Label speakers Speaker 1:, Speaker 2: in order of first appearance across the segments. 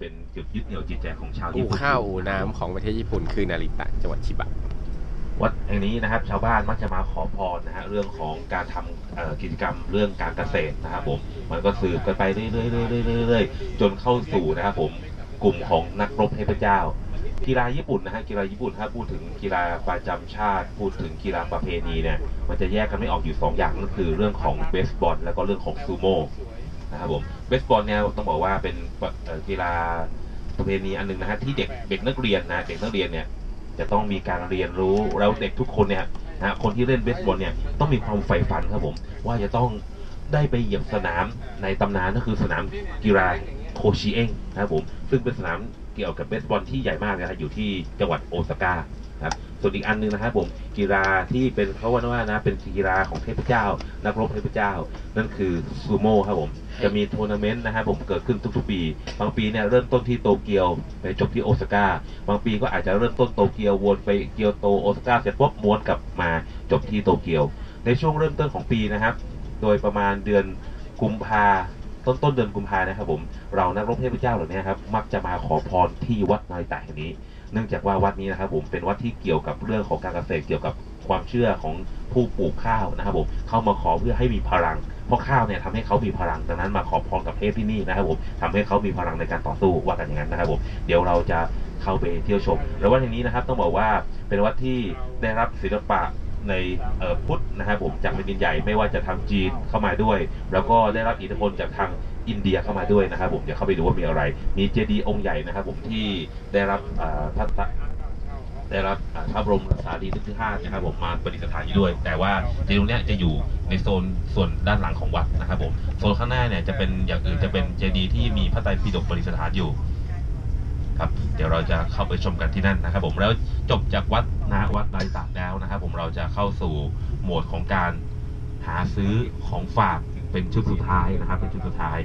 Speaker 1: เป็นจุดยึดเหนี่ยวจิตใจของชาว
Speaker 2: อู่
Speaker 1: ญี่ปุ่น
Speaker 2: ข้าวอู่น้ำของประเทศญี่ปุ่นคือนาริตะจังหวัดชิบะ
Speaker 1: วัดแห่งนี้นะครับ ชาวบ้านมักจะมาขอพรนะฮะเรื่องของการทำเอ่อกิจกรรมเรื่องการเกษตรนะครับผมมันก็สืบกันไปเรื่อยๆเรื่อยๆเรื่อยๆจนเข้าสู่นะครับผมกลุ่มของนักรบเทพเจ้า กีฬาญี่ปุ่นนะฮะกีฬาญี่ปุ่นถ้าพูดถึงกีฬาประจำชาติ พูดถึงกีฬาประเพณีเนี่ยมันจะแยกกันไม่ออกอยู่สองอย่างนั่นคือเรื่องของเบสบอลแล้วก็เรื่องของซูโม่ นะครับผมเบสบอลเนี่ยต้องบอกว่าเป็นกีฬาประเพณีอันหนึ่งนะฮะที่เด็กเด็กนักเรียนนะเด็กนักเรียนเนี่ยจะต้องมีการเรียนรู้แล้วเด็กทุกคนเนี่ยนะฮะคนที่เล่นเบสบอลเนี่ยต้องมีความใฝ่ฝันครับผม ว่าจะต้องได้ไปเหยียบสนามในตำนานก็คือสนามกีฬาโคชิเองนะครับผมซึ่งเป็นสนามเกี่ยวกับเบสบอลที่ใหญ่มากนะครับอยู่ที่จังหวัดโอซาก้า ครับส่วนอีกอันหนึงนะครับผมกีฬาที่เป็นเขาว่าว่านะเป็นกีฬาของเทพเจ้า นักรบเทพเจ้า นั่นคือซูโม่ครับผมจะมีทัวร์นาเมนต์นะครับผมเกิดขึ้นทุกๆปี บางปีเนี่ยเริ่มต้นที่โตเกียวไปจบที่โอซาก้าบางปีก็อาจจะเริ่มต้นโตเกียววนไปเกียวโตโอซาก้าเสร็จปุ๊บม้วนกลับมาจบที่โตเกียว ในช่วงเริ่มต้นของปีนะครับ โดยประมาณเดือนกุมภาต้นต้นเดือนกุมภานะครับผมเรานักรบเทพเจ้าเหล่านี้ครับมักจะมาขอพรที่วัดนายแตกแห่งนี้ เนื่องจากว่าวัดนี้นะครับผมเป็นวัดที่เกี่ยวกับเรื่องของการเกษตรเกี่ยวกับความเชื่อของผู้ปลูกข้าวนะครับผมเข้ามาขอเพื่อให้มีพลัง เพราะข้าวเนี่ยทำให้เขามีพลังดังนั้นมาขอพรกับเทพที่นี่นะครับผมทำให้เขามีพลังในการต่อสู้ว่ากันอย่างนั้นนะครับผมเดี๋ยวเราจะเข้าไปเที่ยวชม แล้ววัดแห่งนี้นะครับต้องบอกว่าเป็นวัดที่ได้รับศิลปะในพุทธนะครับผมจากแผ่นดินใหญ่ไม่ว่าจะทางจีนเข้ามาด้วย แล้วก็ได้รับอิทธิพลจากทาง อินเดียเข้ามาด้วยนะครับ ผมเดี๋ยวเข้าไปดูว่ามีอะไร มีเจดีย์องค์ใหญ่นะครับ ผมที่ได้รับพระตะได้รับพระบรมสารีริกธาตุนะครับผมมาประดิษฐานอยู่ด้วย แต่ว่าเจดีย์ตรงนี้จะอยู่ในโซนส่วนด้านหลังของวัดนะครับผมโซนข้างหน้าเนี่ยจะเป็นอย่างอื่นจะเป็นเจดีย์ที่มีพระไตรปิฎกประดิษฐานอยู่ครับเดี๋ยวเราจะเข้าไปชมกันที่นั่นนะครับ ผมแล้วจบจากวัดนะวัดไรตากแล้วนะครับ ผมเราจะเข้าสู่โหมดของการหาซื้อของฝากเป็นชุดสุดท้ายนะครับ เป็นชุดสุดท้าย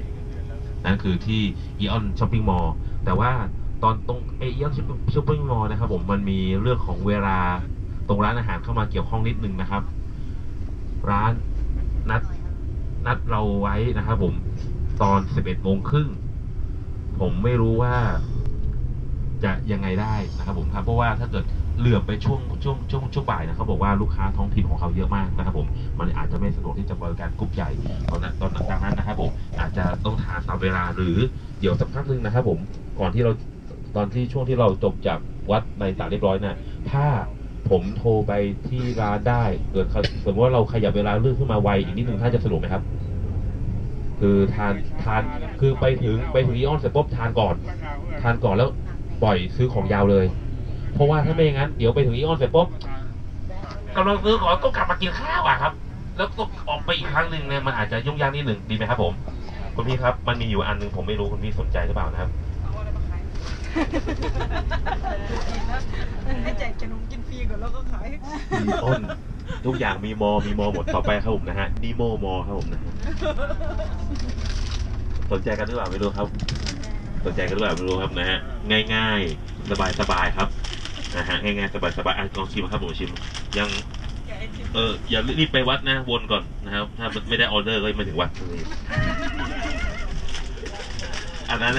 Speaker 1: นั่นคือที่อีออนช้อปปิ้งมอลล์แต่ว่าตอนตรงเอีออนช้อปปิ้งมอลล์นะครับผมมันมีเรื่องของเวลาตรงร้านอาหารเข้ามาเกี่ยวข้องนิดนึงนะครับ ร้านนัดนัดเราไว้นะครับผมตอน 11โมงครึ่งผมไม่รู้ว่าจะยังไงได้นะครับผมครับเพราะว่าถ้าเกิดเหลื่อมไปช่วงช่วงช่วงช่วงบ่ายนะเขาบอกว่าลูกค้าท้องถิ่นของเขาเยอะมากนะครับผมมันอาจจะไม่สะดวกที่จะบริการกรุ๊ปใหญ่ตอนนั้นตอนนั้นดังนั้นนะครับผม ต้องทานตามเวลาหรือเดี๋ยวสักพักหนึ่งนะครับผมก่อนที่เราตอนที่ช่วงที่เราจบจากวัดในตาเรียบร้อยนะถ้าผมโทรไปที่ร้านได้เกิดสมมติว่าเราขยับเวลาเลื่อนขึ้นมาไวอีกนิดนึงท่านจะสะดวกไหมครับ คือทานทานคือไปถึงไปถึงอีออนเสร็จปุ๊บทานก่อน ทานก่อนแล้วปล่อยซื้อของยาวเลย เพราะว่าถ้าไม่อย่างนั้นเดี๋ยวไปถึงอีออนเสร็จปุ๊บกำลังซื้อของก็กลับมากินข้าวอะครับ แล้วก็ออกไปอีกครั้งหนึ่งเนี่ยมันอาจจะยุ่งยากนิดหนึ่งดีไหมครับผม คุณพี่ครับ มันมีอยู่อันหนึ่งผมไม่รู้คุณพี่สนใจหรือเปล่านะครับ
Speaker 3: ให้แจกขนมกินฟรีก่อนแล้วก็ขาย
Speaker 1: มีต้น ทุกอย่างมีมอ มีมอหมดต่อไปครับผมนะฮะนิโมมอครับผมนะฮะสนใจกันหรือเปล่าไม่รู้ครับ สนใจกันหรือเปล่าไม่รู้ครับนะฮะง่ายๆ สบายๆครับนะฮะง่ายๆสบายๆอะลองชิมครับผมชิม ยังเอออย่ารีบไปวัดนะวนก่อนนะครับ ถ้าไม่ได้ออเดอร์ก็ไม่ถึงวัดเลย อันนั้น